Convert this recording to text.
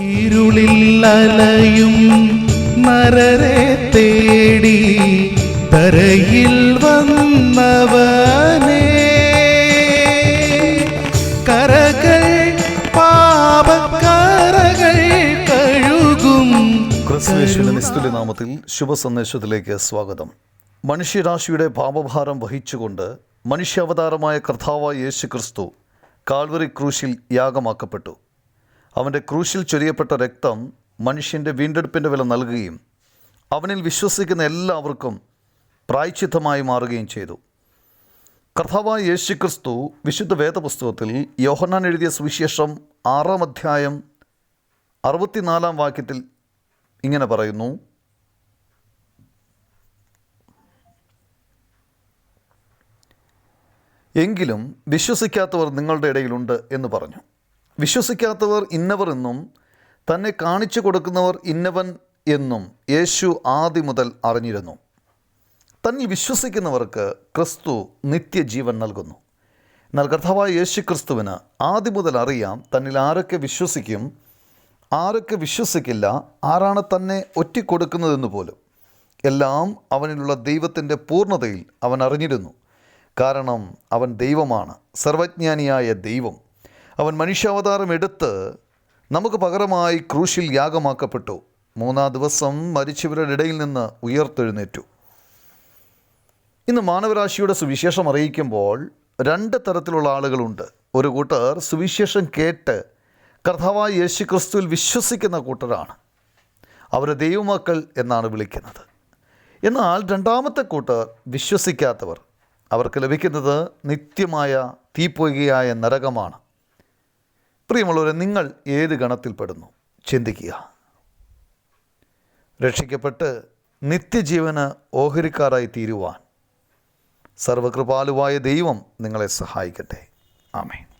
ഇരുളിൽ അലയും നരരെ തേടി തരയിൽ വന്നവനേ. കരകൾ പാപക്കരകൾ കഴുകും. ക്രിസ്തുവേശുവിന്റെ നാമത്തിൽ ശുഭസന്ദേശത്തിലേക്ക് സ്വാഗതം. മനുഷ്യരാശിയുടെ പാപഭാരം വഹിച്ചുകൊണ്ട് മനുഷ്യാവതാരമായ കർത്താവായ യേശു ക്രിസ്തു കാൽവറി ക്രൂശിൽ യാഗമാക്കപ്പെട്ടു. അവന്റെ ക്രൂശിൽ ചൊരിയപ്പെട്ട രക്തം മനുഷ്യന്റെ വീണ്ടെടുപ്പിന്റെ വില നൽകുകയും അവനിൽ വിശ്വസിക്കുന്ന എല്ലാവർക്കും പ്രായച്ചിത്തമായി മാറുകയും ചെയ്തു. കർത്താവായ യേശു ക്രിസ്തു വിശുദ്ധ വേദപുസ്തകത്തിൽ യോഹന്നാൻ എഴുതിയ സുവിശേഷം ആറാം അധ്യായം അറുപത്തിനാലാം വാക്യത്തിൽ ഇങ്ങനെ പറയുന്നു. എങ്കിലും വിശ്വസിക്കാത്തവർ നിങ്ങളുടെ ഇടയിലുണ്ട് എന്ന് പറഞ്ഞു. വിശ്വസിക്കാത്തവർ ഇന്നവർ എന്നും തന്നെ കാണിച്ചു കൊടുക്കുന്നവർ ഇന്നവൻ എന്നും യേശു ആദ്യം മുതൽ അറിഞ്ഞിരുന്നു. തന്നിൽ വിശ്വസിക്കുന്നവർക്ക് ക്രിസ്തു നിത്യജീവൻ നൽകുന്നു. എന്നാൽ കർത്താവായ യേശു ക്രിസ്തുവിന് ആദ്യം മുതൽ അറിയാം തന്നിൽ ആരൊക്കെ വിശ്വസിക്കും ആരൊക്കെ വിശ്വസിക്കില്ല ആരാണ് തന്നെ ഒറ്റിക്കൊടുക്കുന്നതെന്ന് പോലും. എല്ലാം അവനിലുള്ള ദൈവത്തിന്റെ പൂർണതയിൽ അവൻ അറിഞ്ഞിരുന്നു. കാരണം അവൻ ദൈവമാണ് സർവജ്ഞാനിയായ ദൈവം. അവൻ മനുഷ്യാവതാരം എടുത്ത് നമുക്ക് പകരമായി ക്രൂശിൽ യാഗമാക്കപ്പെട്ടു. മൂന്നാം ദിവസം മരിച്ചവരുടെ ഇടയിൽ നിന്ന് ഉയർത്തെഴുന്നേറ്റു. ഇന്ന് മാനവരാശിയുടെ സുവിശേഷം അറിയിക്കുമ്പോൾ രണ്ട് തരത്തിലുള്ള ആളുകളുണ്ട്. ഒരു കൂട്ടർ സുവിശേഷം കേട്ട് കർത്താവായ യേശു ക്രിസ്തുവിൽ വിശ്വസിക്കുന്ന കൂട്ടരാണ്. അവരെ ദൈവമക്കൾ എന്നാണ് വിളിക്കുന്നത്. എന്നാൽ രണ്ടാമത്തെ കൂട്ടർ വിശ്വസിക്കാത്തവർ. അവർക്ക് ലഭിക്കുന്നത് നിത്യമായ തീപ്പൊയ്കയായ നരകമാണ്. പ്രിയമുള്ളവരെ നിങ്ങൾ ഏത് ഗണത്തിൽപ്പെടുന്നു? ചിന്തിക്കുക. രക്ഷിക്കപ്പെട്ട് നിത്യജീവന് ഓഹരിക്കാരായി തീരുവാൻ സർവകൃപാലുവായ ദൈവം നിങ്ങളെ സഹായിക്കട്ടെ. ആമേൻ.